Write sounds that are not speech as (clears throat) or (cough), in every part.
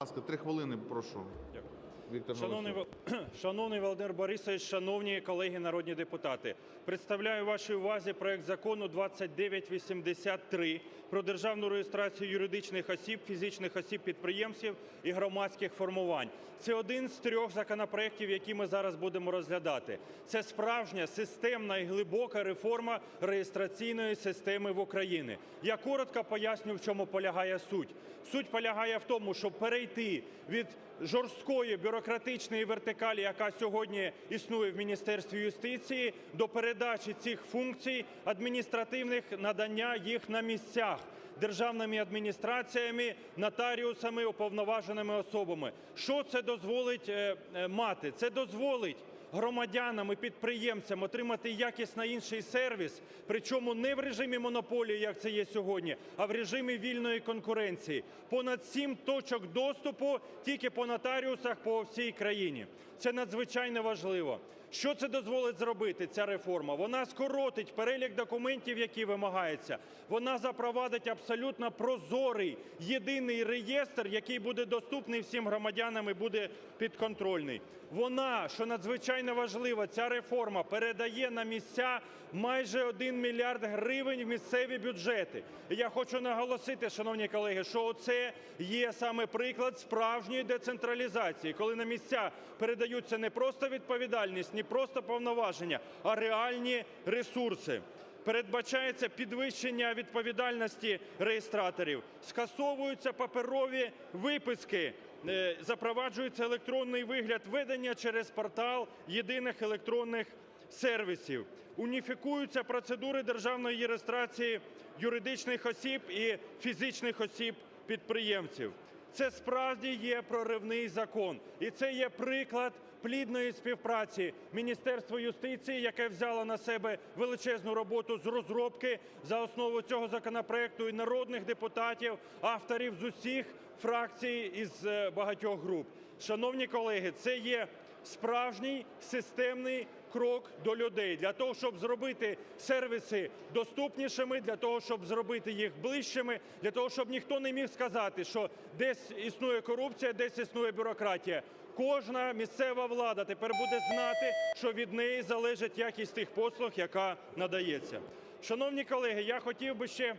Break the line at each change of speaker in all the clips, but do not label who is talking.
ласка, три хвилини, прошу.
Дякую.
Віктор
Шановний, (clears throat) Шановний Володимир Борисович, шановні колеги народні депутати, представляю вашій увазі проект закону 2983 про державну реєстрацію юридичних осіб, фізичних осіб підприємців і громадських формувань. Це один з трьох законопроєктів, які ми зараз будемо розглядати. Це справжня системна і глибока реформа реєстраційної системи в Україні. Я коротко поясню, в чому полягає суть. Суть полягає в тому, щоб перейти від жорсткої бюрократичної вертикалі, яка сьогодні існує в Міністерстві юстиції, до передачі цих функцій адміністративних надання їх на місцях державними адміністраціями, нотаріусами, уповноваженими особами. Що це дозволить е, е, мати? Це дозволить громадянам і підприємцям отримати якісно інший сервіс, причому не в режимі монополії, як це є сьогодні, а в режимі вільної конкуренції. Понад сім точок доступу тільки по нотаріусах по всій країні. Це надзвичайно важливо. Що це дозволить зробити, ця реформа? Вона скоротить перелік документів, які вимагаються. Вона запровадить абсолютно прозорий єдиний реєстр, який буде доступний всім громадянам і буде підконтрольний. Вона, що надзвичайно важливо, ця реформа передає на місця майже 1 мільярд гривень в місцеві бюджети. І я хочу наголосити, шановні колеги, що це є саме приклад справжньої децентралізації, коли на місця передаються не просто відповідальність, не просто повноваження, а реальні ресурси. Передбачається підвищення відповідальності реєстраторів, скасовуються паперові виписки, е, запроваджується електронний вигляд ведення через портал єдиних електронних сервісів, уніфікуються процедури державної реєстрації юридичних осіб і фізичних осіб-підприємців. Це справді є проривний закон, і це є приклад плідної співпраці Міністерства юстиції, яке взяло на себе величезну роботу з розробки за основу цього законопроекту і народних депутатів, авторів з усіх фракцій із е, багатьох груп. Шановні колеги, це є справжній системний крок до людей для того, щоб зробити сервіси доступнішими, для того, щоб зробити їх ближчими, для того, щоб ніхто не міг сказати, що десь існує корупція, десь існує бюрократія. Кожна місцева влада тепер буде знати, що від неї залежить якість тих послуг, яка надається. Шановні колеги, я хотів би ще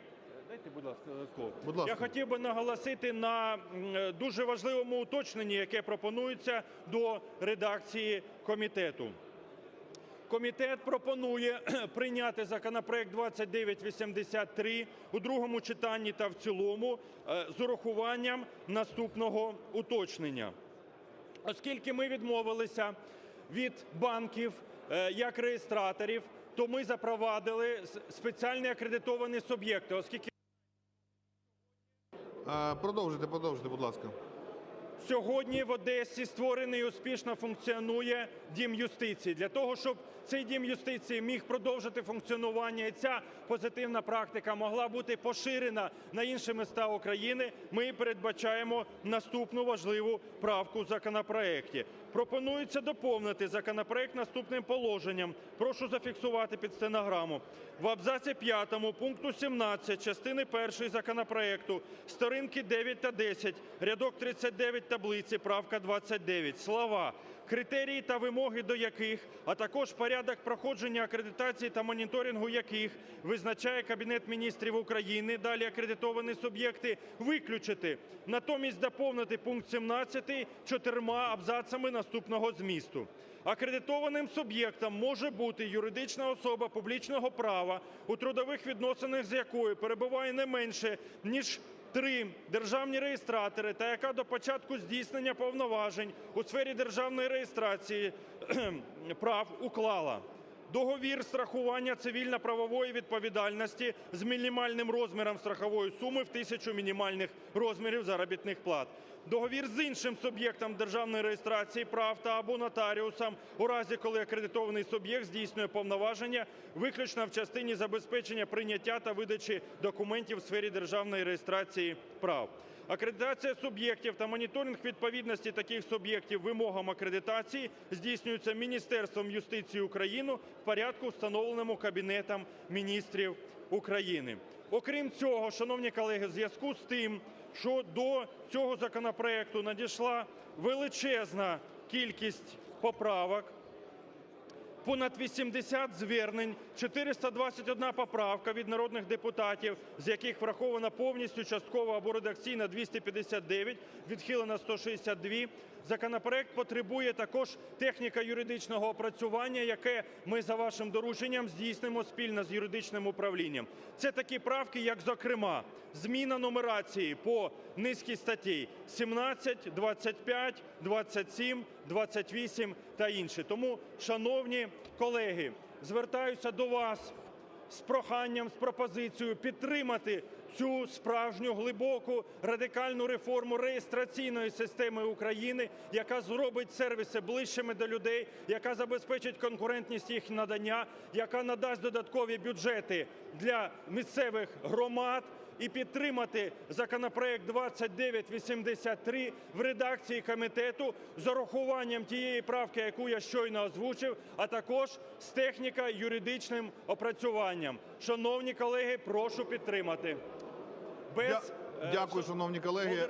дайте, будь ласка.
Будь ласка.
Я хотів би наголосити на дуже важливому уточненні, яке пропонується до редакції комітету. Комітет пропонує (clears throat) прийняти законопроект 2983 у другому читанні та в цілому е, з урахуванням наступного уточнення. Оскільки ми відмовилися від банків е, як реєстраторів, то ми запровадили спеціальні акредитовані суб'єкти, оскільки
Е, Продовжуйте, продовжуйте, будь ласка.
Сьогодні в Одесі створений і успішно функціонує дім юстиції. Для того, щоб цей дім юстиції міг продовжити функціонування і ця позитивна практика могла бути поширена на інші міста України, ми передбачаємо наступну важливу правку в законопроекті. Пропонується доповнити законопроект наступним положенням. Прошу зафіксувати під стенограму. В абзаці 5 пункту 17 частини 1 законопроекту сторінки 9 та 10, рядок 39 таблиці, правка 29. Слова критерії та вимоги до яких, а також порядок проходження акредитації та моніторингу яких визначає Кабінет міністрів України, далі акредитовані суб'єкти, виключити. Натомість доповнити пункт 17 чотирма абзацами наступного змісту. Акредитованим суб'єктом може бути юридична особа публічного права, у трудових відносинах з якою перебуває не менше, ніж Три державні реєстратори, та яка до початку здійснення повноважень у сфері державної реєстрації прав уклала. Договір страхування цивільно-правової відповідальності з мінімальним розміром страхової суми в тисячу мінімальних розмірів заробітних плат, договір з іншим суб'єктом державної реєстрації прав та або нотаріусом у разі, коли акредитований суб'єкт здійснює повноваження виключно в частині забезпечення прийняття та видачі документів в сфері державної реєстрації прав. Акредитація суб'єктів та моніторинг відповідності таких суб'єктів вимогам акредитації здійснюється Міністерством юстиції України в порядку, встановленому Кабінетом міністрів України. Окрім цього, шановні колеги, в зв'язку з тим, що до цього законопроекту надійшла величезна кількість поправок, понад 80 звернень, 421 поправка від народних депутатів, з яких враховано повністю, частково або редакційно 259, відхилено 162. Законопроект потребує також техніко-юридичного опрацювання, яке ми за вашим дорученням здійснимо спільно з юридичним управлінням. Це такі правки, як, зокрема, зміна нумерації по низці статей 17, 25, 27, 28 та інші. Тому, шановні колеги, звертаюся до вас з проханням, з пропозицією підтримати цю справжню глибоку радикальну реформу реєстраційної системи України, яка зробить сервіси ближчими до людей, яка забезпечить конкурентність їх надання, яка надасть додаткові бюджети для місцевих громад. І підтримати законопроект 2983 в редакції комітету з урахуванням тієї правки, яку я щойно озвучив, а також з техніко-юридичним опрацюванням. Шановні колеги, прошу підтримати. Без, е,
Дякую, шановні колеги.